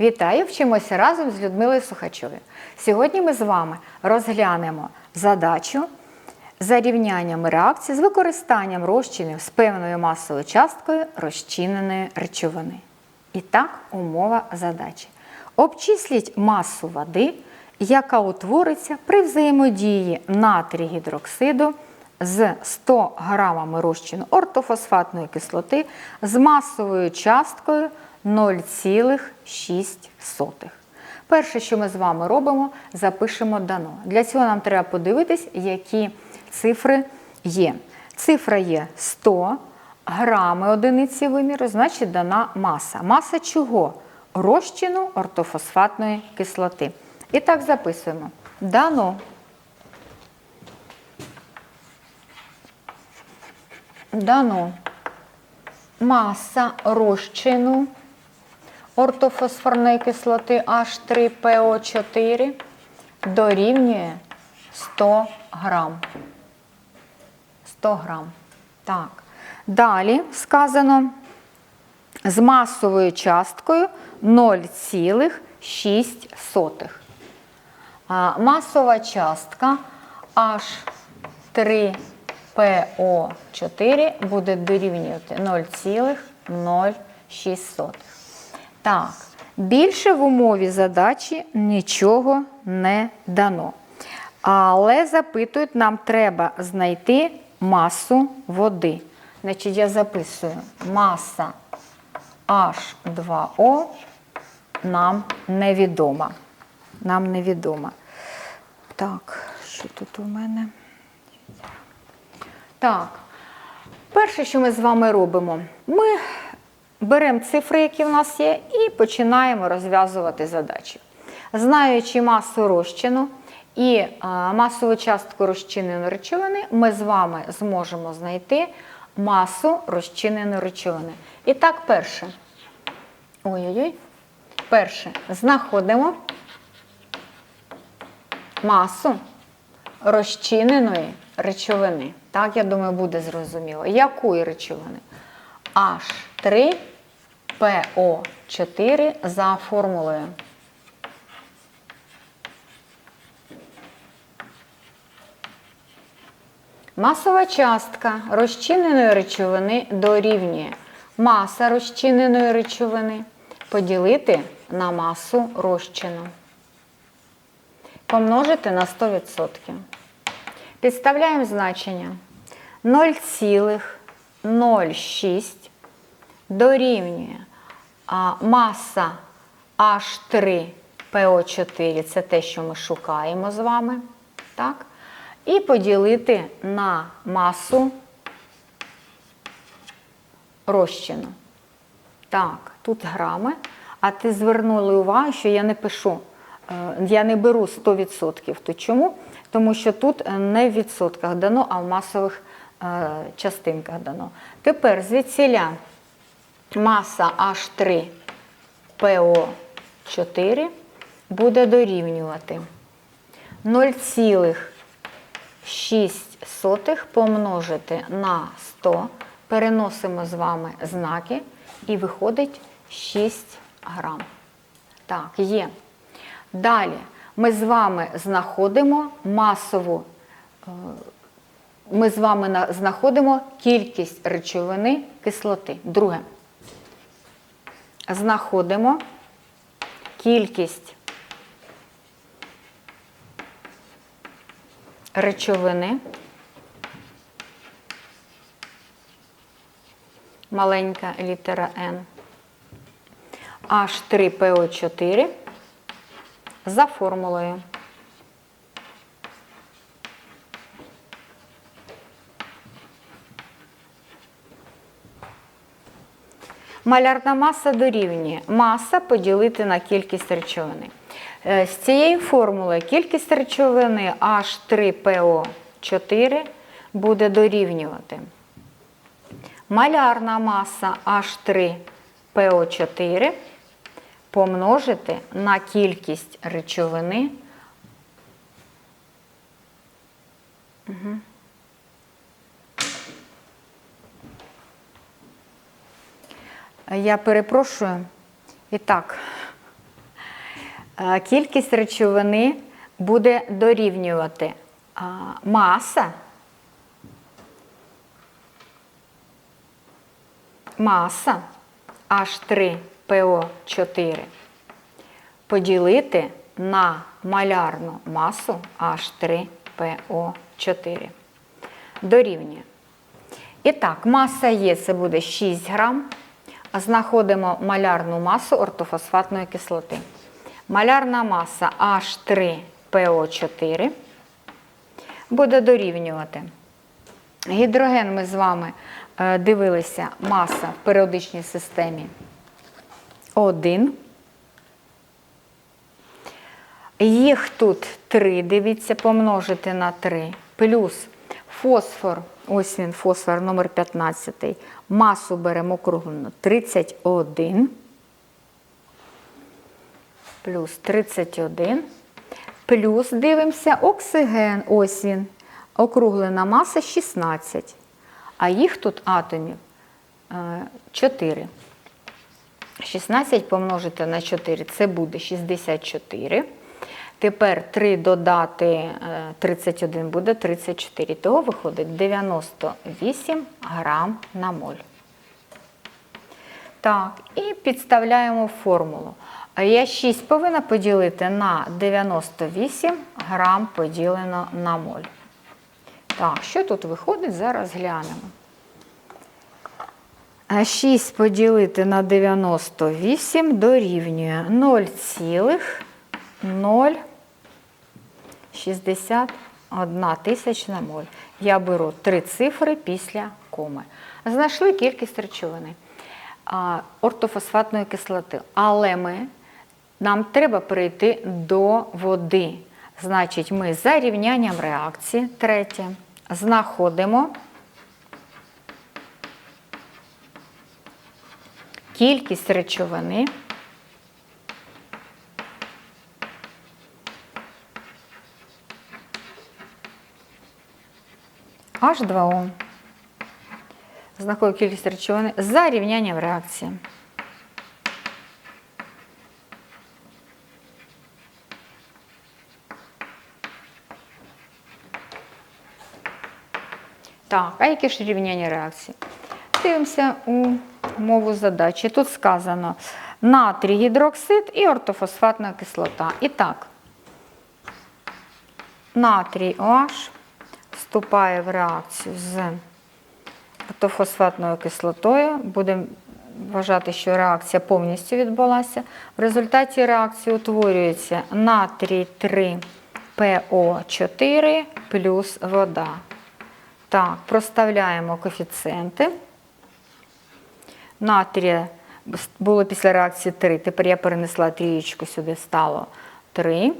Вітаю! Вчимося разом з Людмилою Сухачовою. Сьогодні ми з вами розглянемо задачу за рівняннями реакції з використанням розчинів з певною масовою часткою розчиненої речовини. І так, умова задачі. Обчисліть масу води, яка утвориться при взаємодії натрій гідроксиду з 100 грамами розчину ортофосфатної кислоти з масовою часткою 0,6. Перше, що ми з вами робимо, запишемо дано. Для цього нам треба подивитись, які цифри є. Цифра є 100 грами одиниці виміру, значить дана маса. Маса чого? Розчину ортофосфатної кислоти. І так записуємо. Дано. Дано. Маса розчину ортофосфорної кислоти H3PO4 дорівнює 100 грам. 100 грам. Так. Далі сказано з масовою часткою 0,6. А Масова частка H3PO4 буде дорівнювати 0,06. Так, більше в умові задачі нічого не дано. Але запитують, нам треба знайти масу води. Значить, я записую маса H2O нам невідома. Нам невідома. Так, що тут у мене? Так, перше, що ми з вами робимо, ми беремо цифри, які в нас є, і починаємо розв'язувати задачі. Знаючи масу розчину і масову частку розчиненої речовини, ми з вами зможемо знайти масу розчиненої речовини. І так, перше. Ой-ой-ой. Перше, знаходимо масу розчиненої речовини. Так, я думаю, буде зрозуміло. Якої речовини? H3PO4 за формулою. Масова частка розчиненої речовини дорівнює маса розчиненої речовини поділити на масу розчину. Помножити на 100%. Підставляємо значення 0,06 дорівнює а, маса H3PO4, це те, що ми шукаємо з вами. Так? І поділити на масу розчину. Так, тут грами. А ти звернули увагу, що я не пишу, е, я не беру 100%. То чому? Тому що тут не в відсотках дано, а в масових е, частинках дано. Тепер звідсіля маса H3PO4 буде дорівнювати 0,6 помножити на 100. Переносимо з вами знаки і виходить 6 грам. Так, є. Далі ми з вами знаходимо масову, е, ми з вами знаходимо кількість речовини кислоти. Друге. Знаходимо кількість речовини. Маленька літера N. H3PO4 за формулою. Малярна маса дорівнює маса поділити на кількість речовини. З цієї формули кількість речовини H3PO4 буде дорівнювати. Малярна маса H3PO4 помножити на кількість речовини. Угу. Я перепрошую. І так, е, кількість речовини буде дорівнювати маса. Маса H3PO4 поділити на малярну масу H3PO4. Дорівнює. І так, маса Є це буде 6 грам. Знаходимо малярну масу ортофосфатної кислоти. Малярна маса H3PO4 буде дорівнювати. Гідроген ми з вами е, дивилися, маса в періодичній системі 1. Їх тут 3, дивіться, помножити на 3. Плюс фосфор, ось він, фосфор номер 15. Масу беремо округлену 31. Плюс 31. Плюс дивимося оксиген, ось він. Округлена маса 16. А їх тут атомів е, 4. 16 помножити на 4 це буде 64. Тепер 3 додати е, 31 буде 34. Того виходить 98 грам на моль. Так, і підставляємо формулу. Я 6 повинна поділити на 98 грам поділено на моль. Так, що тут виходить, зараз глянемо. 6 поділити на 98 дорівнює 0,061 тисячна моль. Я беру три цифри після коми. Знайшли кількість речовини ортофосфатної кислоти. Але ми, нам треба перейти до води. Значить, ми за рівнянням реакції, третє, знаходимо кількість речовини. H2O. Знаходимо кількість речовини за рівнянням реакції. Так, а які ж рівняння реакції? Дивимося у мову задачі. Тут сказано натрій гідроксид і ортофосфатна кислота. І так, натрій OH вступає в реакцію з ортофосфатною кислотою. Будемо вважати, що реакція повністю відбулася. В результаті реакції утворюється натрій 3 ПО4 плюс вода. Так, проставляємо коефіцієнти. Натрія було після реакції 3. Тепер я перенесла трієчку сюди, стало 3.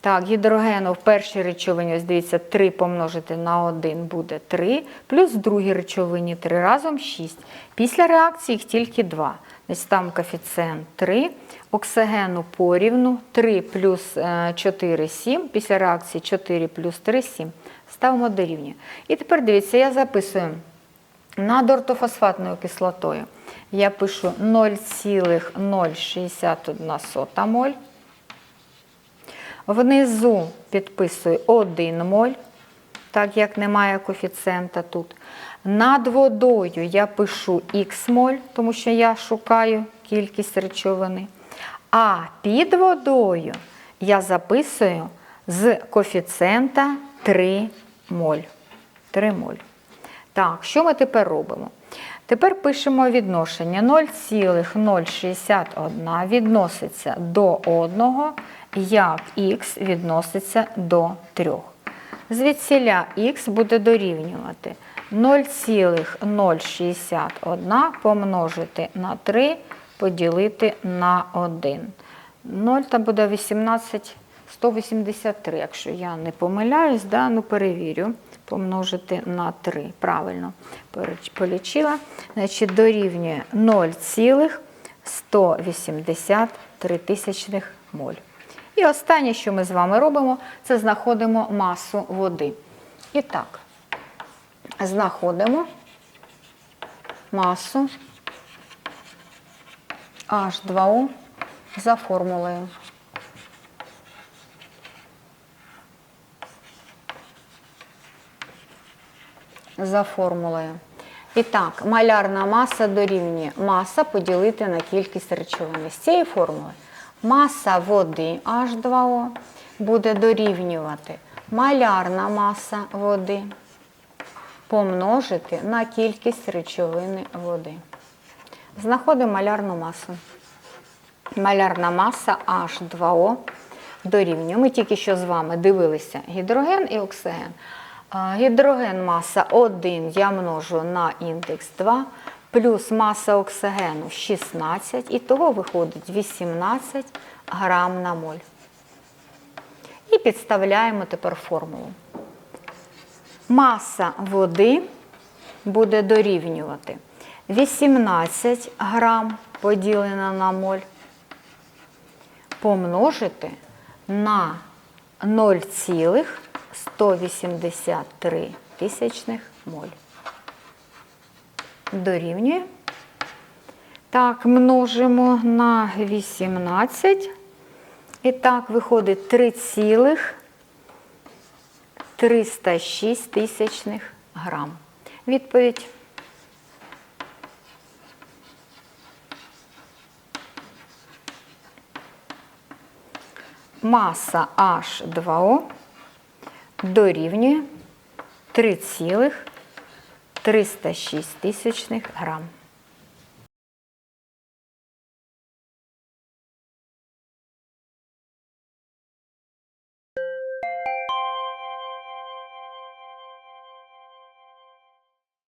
Так, гідрогену в першій речовині, ось дивіться, 3 помножити на 1 буде 3, плюс в другій речовині 3 разом 6. Після реакції їх тільки 2. Значить, там коефіцієнт 3. Оксигену порівну 3 плюс 4 7. Після реакції 4 плюс 3 7. Ставимо дорівнює. І тепер дивіться, я записую над ортофосфатною кислотою. Я пишу 0,061 моль. Внизу підписую 1 моль, так як немає коефіцієнта тут. Над водою я пишу х моль, тому що я шукаю кількість речовини. А під водою я записую з коефіцієнта 3 моль. 3 моль. Так, що ми тепер робимо? Тепер пишемо відношення 0,061 відноситься до 1, як х відноситься до 3. Звідсіля х буде дорівнювати 0,061 помножити на 3 поділити на 1. 0 там буде 18, 183, якщо я не помиляюсь, да? ну перевірю помножити на 3. Правильно полічила. Значить, дорівнює 0,183 моль. І останнє, що ми з вами робимо, це знаходимо масу води. І так, знаходимо масу H2O за формулою. За формулою. І так, малярна маса дорівнює маса поділити на кількість речовини. З цієї формули маса води H2O буде дорівнювати малярна маса води помножити на кількість речовини води. Знаходимо малярну масу. Малярна маса H2O дорівнює. Ми тільки що з вами дивилися гідроген і оксиген. Гідроген маса 1 я множу на індекс 2, плюс маса оксигену 16, і того виходить 18 грам на моль. І підставляємо тепер формулу. Маса води буде дорівнювати 18 грам поділено на моль помножити на 0,183 тисячних моль. Дорівнює. Так, множимо на 18. І так, виходить 3,306 тисячних грам. Відповідь. Маса H2O дорівнює 3,306 тисячних грам.